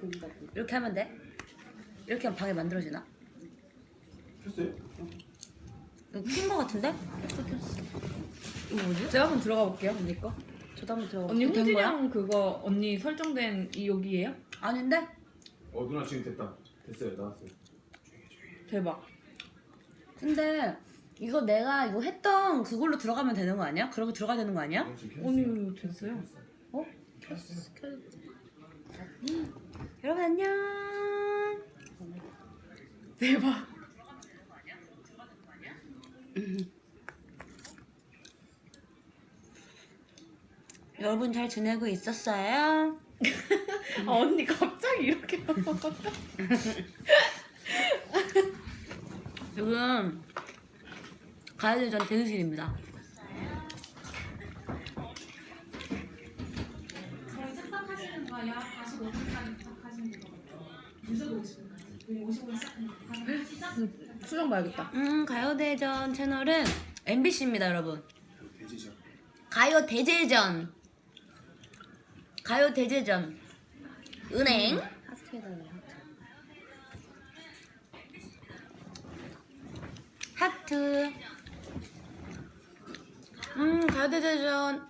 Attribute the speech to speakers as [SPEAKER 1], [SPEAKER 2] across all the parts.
[SPEAKER 1] 거기다 그
[SPEAKER 2] 이렇게 하면 돼? 이렇게 하면 방에 만들어지나?
[SPEAKER 3] 글쎄.
[SPEAKER 2] 낀거 같은데? 이거 뭐지?
[SPEAKER 1] 제가 한번 들어가 볼게요 언니 거
[SPEAKER 2] 저도 한번 들어.
[SPEAKER 1] 언니
[SPEAKER 2] 된 거야?
[SPEAKER 1] 홍진영 그거 언니 설정된 이 여기예요?
[SPEAKER 2] 아닌데?
[SPEAKER 3] 어 누나 지금 됐다. 됐어요 나왔어요.
[SPEAKER 1] 대박
[SPEAKER 2] 근데 이거 내가 이거 했던 그걸로 들어가면 되는 거 아니야? 그러고 들어가야 되는 거 아니야?
[SPEAKER 3] 어, 지금 켰어요.
[SPEAKER 1] 언니 됐어요?
[SPEAKER 2] 어? 켰어. 켰... 여러분 안녕.
[SPEAKER 1] 대박
[SPEAKER 2] 여러분 잘 지내고 있었어요?
[SPEAKER 1] 아 언니 갑자기 이렇게
[SPEAKER 2] 지금 가야될 전 대기실입니다.
[SPEAKER 4] 저희 식사하시는 거예요?
[SPEAKER 1] 수정 봐야겠다
[SPEAKER 2] 음 가요대전 채널은 MBC입니다, 여러분. 가요 대제전. 가요 대제전. 은행. 하트. 음 가요 대제전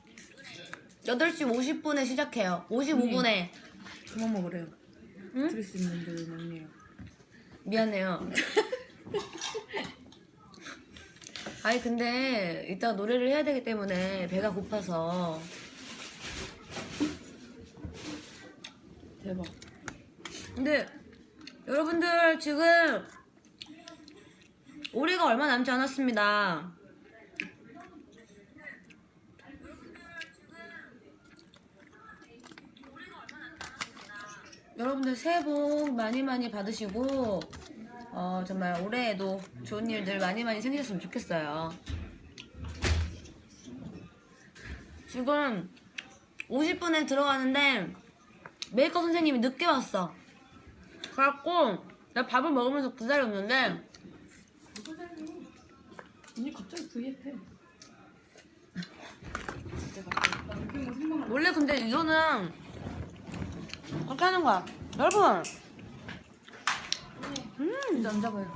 [SPEAKER 2] 8시 50분에 시작해요. 55분에.
[SPEAKER 1] 그만 먹으래요
[SPEAKER 2] 응?
[SPEAKER 1] 들을 수 있는 줄 먹네요
[SPEAKER 2] 미안해요. 아니 근데 이따 노래를 해야 되기 때문에 배가 고파서
[SPEAKER 1] 대박
[SPEAKER 2] 근데 여러분들 지금 올해가 얼마 남지 않았습니다. 여러분들 새해 복 많이 많이 받으시고 어, 정말 올해에도 좋은 일들 많이 많이 생기셨으면 좋겠어요. 지금 50분에 들어가는데 메이커 선생님이 늦게 왔어. 그래갖고 내가 밥을 먹으면서 기다렸는데
[SPEAKER 1] 언니 갑자기 V앱 해
[SPEAKER 2] 원래 근데 이거는 그렇게 하는 거야. 여러분. 음,
[SPEAKER 1] 안 잡아요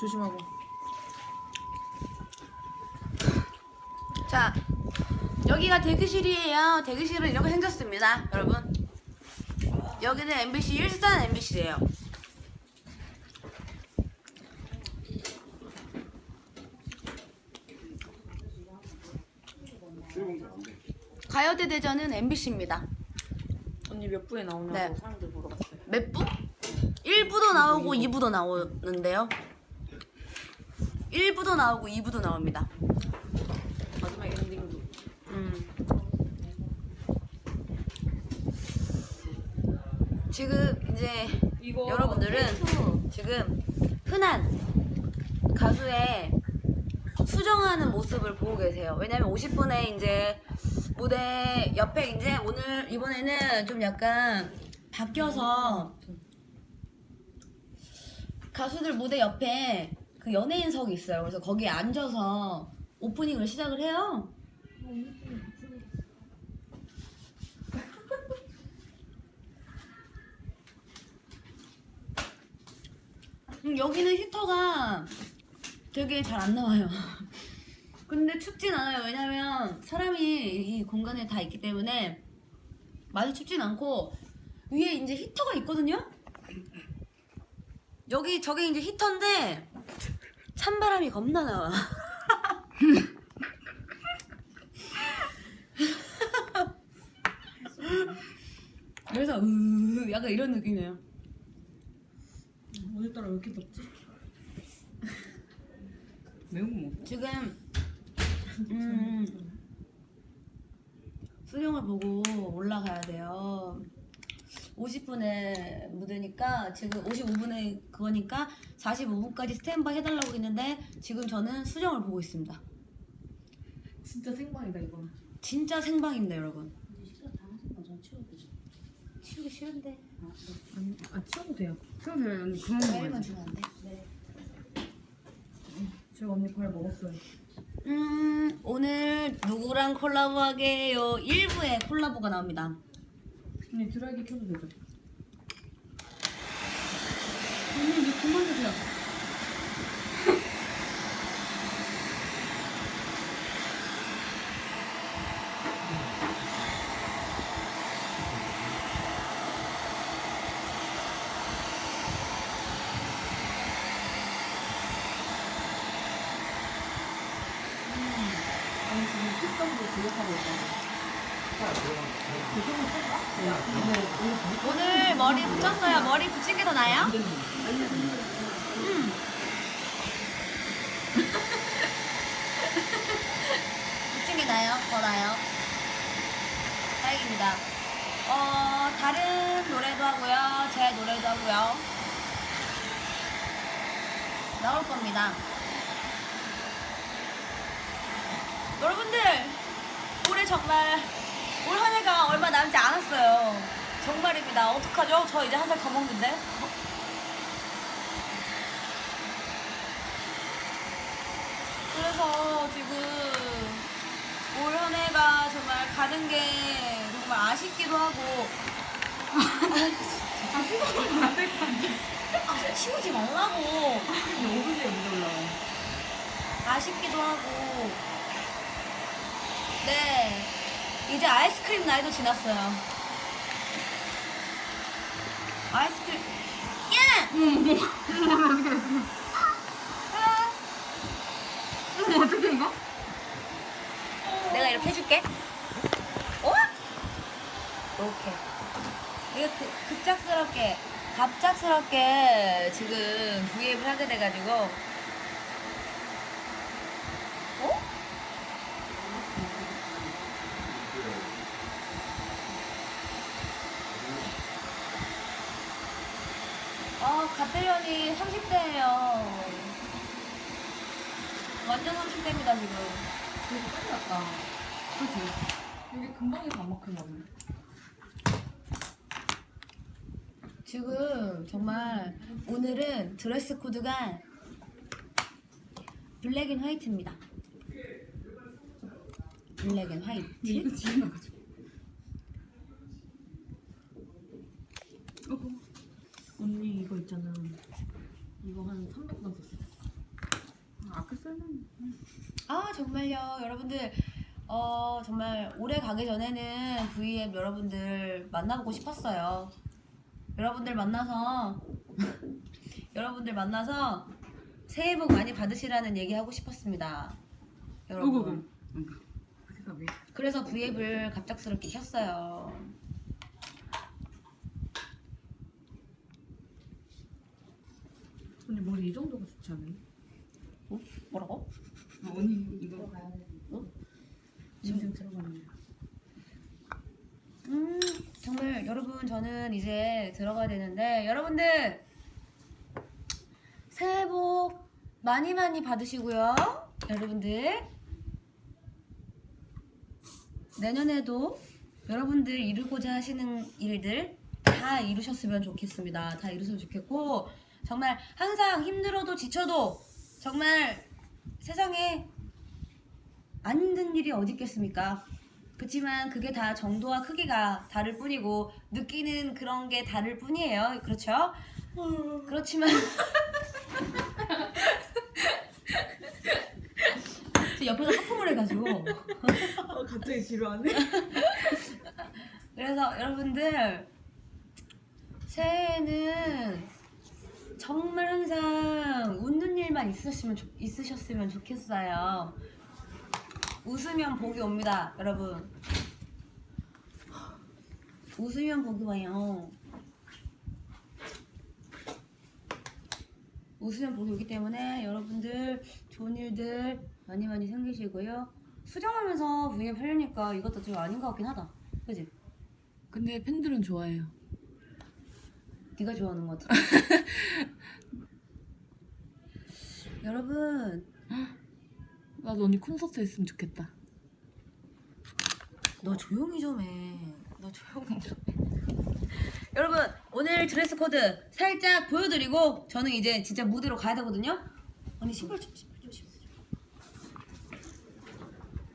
[SPEAKER 1] 조심하고
[SPEAKER 2] 자 여기가 대기실이에요. 대기실은 이렇게 생겼습니다, 여러분. 여기는 MBC 일산 MBC예요.
[SPEAKER 3] 수리공사 안 돼.
[SPEAKER 2] 가요대 대전은 MBC입니다.
[SPEAKER 1] 언니 몇 부에 나오냐고
[SPEAKER 2] 네.
[SPEAKER 1] 사람들 물어봤어요
[SPEAKER 2] 몇 부? 1부도 나오고 2부도 나오는데요. 1부도 나오고 2부도 나옵니다.
[SPEAKER 1] 마지막 엔딩도
[SPEAKER 2] 음. 지금 이제
[SPEAKER 1] 이거
[SPEAKER 2] 여러분들은 지금 흔한 가수의 수정하는 모습을 보고 계세요. 왜냐면 50분에 이제 무대 옆에 이제 오늘 이번에는 좀 약간 바뀌어서 가수들 무대 옆에 그 연예인석이 있어요. 그래서 거기에 앉아서 오프닝을 시작을 해요. 음, 여기는 히터가 되게 잘 안 나와요. 근데 춥진 않아요. 왜냐면 사람이 이 공간에 다 있기 때문에 많이 춥진 않고 위에 이제 히터가 있거든요. 여기 저게 이제 히터인데 찬바람이 겁나 나와. 그래서 으 약간 이런 느낌이에요.
[SPEAKER 1] 오늘따라 왜 이렇게 덥지? 매운 거 먹어
[SPEAKER 2] 지금 음, 수령을 보고 올라가야 돼요. 50분에 무대니까 지금 55분에 그거니까 45분까지 스탠바이 해달라고 했는데 지금 저는 수정을 보고 있습니다.
[SPEAKER 1] 진짜 생방이다 이건
[SPEAKER 2] 진짜 생방입니다, 여러분.
[SPEAKER 5] 식사 다 하신 거죠? 치워도 되죠?
[SPEAKER 2] 치우기 싫은데
[SPEAKER 1] 아니, 아 치워도 돼요 치워도 돼요 언니 그만
[SPEAKER 2] 과일만
[SPEAKER 1] 먹어야지
[SPEAKER 2] 주면 안 돼? 네.
[SPEAKER 1] 제가 언니 과일 먹었어요
[SPEAKER 2] 음, 오늘 누구랑 콜라보 하게요? 1부에 콜라보가 나옵니다.
[SPEAKER 1] 근데 드라이기 켜도 되죠? 언니 이제 그만 드세요.
[SPEAKER 2] 오늘 머리 붙였어요. 머리 붙인 게 더 나아요? 음. 붙인 게 나아요? 더 나아요? 다행입니다. 어, 다른 노래도 하고요. 제 노래도 하고요. 나올 겁니다. 여러분들, 올해 정말 올 한 해가 얼마 남지 않았어요. 정말입니다. 어떡하죠? 저 이제 한 살 더 먹는데. 그래서 지금 올 한 해가 정말 가는 게 정말 아쉽기도 하고. 아, 치우지 말라고.
[SPEAKER 1] 못 올라와.
[SPEAKER 2] 아쉽기도 하고. 네. 이제 아이스크림 나이도 지났어요. 아이스크림. 야!
[SPEAKER 1] 어머 어떻게 이거?
[SPEAKER 2] 내가 이렇게 해줄게. 어? 이렇게. 이게 그, 급작스럽게, 갑작스럽게 지금 V앱을 하게 돼가지고. 어? 아, 갓대련이 30대예요. 완전 30대입니다, 지금.
[SPEAKER 1] 되게 빨리 왔다. 그치? 여기 금방에서 안 막힌 거네.
[SPEAKER 2] 지금 정말 오늘은 드레스 코드가 블랙 앤 화이트입니다. 블랙 앤 화이트.
[SPEAKER 1] 이거 지금 나가지고. 어구. 언니 이거 있잖아. 이거 한 300번 썼어. 아, 아까 쓸면
[SPEAKER 2] 아 정말요 여러분들 어 정말 올해 가기 전에는 V앱 여러분들 만나보고 싶었어요 여러분들 만나서 여러분들 만나서 새해 복 많이 받으시라는 얘기 하고 싶었습니다 여러분? 그래서 V앱을 갑작스럽게 켰어요
[SPEAKER 1] 언니 머리 이 정도가 좋지 않니?
[SPEAKER 2] 어? 뭐라고?
[SPEAKER 1] 아, 언니 이거
[SPEAKER 2] 어?
[SPEAKER 1] 인생 들어가는 거.
[SPEAKER 2] 음, 정말 여러분 저는 이제 들어가야 되는데 여러분들 새해 복 많이 많이 받으시고요. 여러분들 내년에도 여러분들 이루고자 하시는 일들 다 이루셨으면 좋겠습니다. 다 이루셨으면 좋겠고 정말 항상 힘들어도 지쳐도 정말 세상에 안 힘든 일이 어디 있겠습니까? 그렇지만 그게 다 정도와 크기가 다를 뿐이고 느끼는 그런 게 다를 뿐이에요. 그렇죠? 그렇지만 저 옆에서 하품을 해가지고
[SPEAKER 1] 어, 갑자기 지루하네.
[SPEAKER 2] 그래서 여러분들 새해에는 정말 항상 웃는 일만 있으셨으면, 좋- 있으셨으면 좋겠어요. 웃으면 복이 옵니다, 여러분. 웃으면 복이 와요. 웃으면 복이 오기 때문에 여러분들 좋은 일들 많이 많이 생기시고요. 수정하면서 V앱 하려니까 이것도 좀 아닌 것 같긴 하다. 그지?
[SPEAKER 1] 근데 팬들은 좋아해요.
[SPEAKER 2] 네가 좋아하는 것 같아. 여러분,
[SPEAKER 1] 나도 언니 콘서트 했으면 좋겠다.
[SPEAKER 2] 너 조용히 좀 해. 너 조용히 좀 해. 여러분, 오늘 드레스 코드 살짝 보여드리고 저는 이제 진짜 무대로 가야 되거든요. 언니 신발 좀 신발 좀 신발 좀.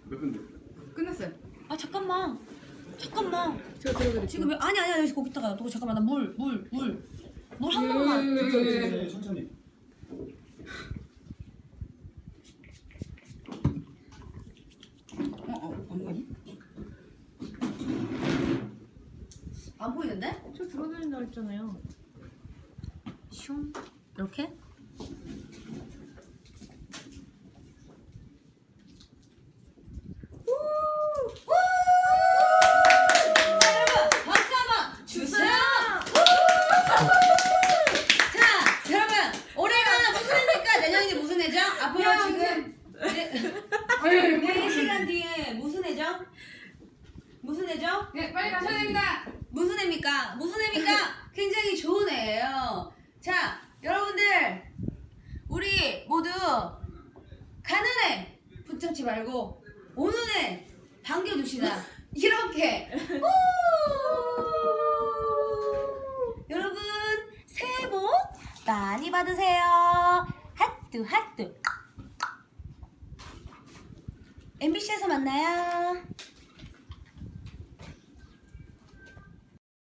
[SPEAKER 3] 몇 분데?
[SPEAKER 1] 끝났어요.
[SPEAKER 2] 아 잠깐만, 잠깐만.
[SPEAKER 1] 제가 들어드릴게요.
[SPEAKER 2] 지금 왜- 아니 아니 아니 거기 있다가 너 잠깐만 나 물 물 물 물 한 번만.
[SPEAKER 3] 천천히 천천히.
[SPEAKER 1] 어, 어, 언니?
[SPEAKER 2] 안 보이는데?
[SPEAKER 1] 저 들어드린다 했잖아요.
[SPEAKER 2] 슝 이렇게 오늘의 반겨줍시다. 이렇게. 여러분, 새해 복 많이 받으세요. 핫뚜, 핫뚜. MBC에서 만나요.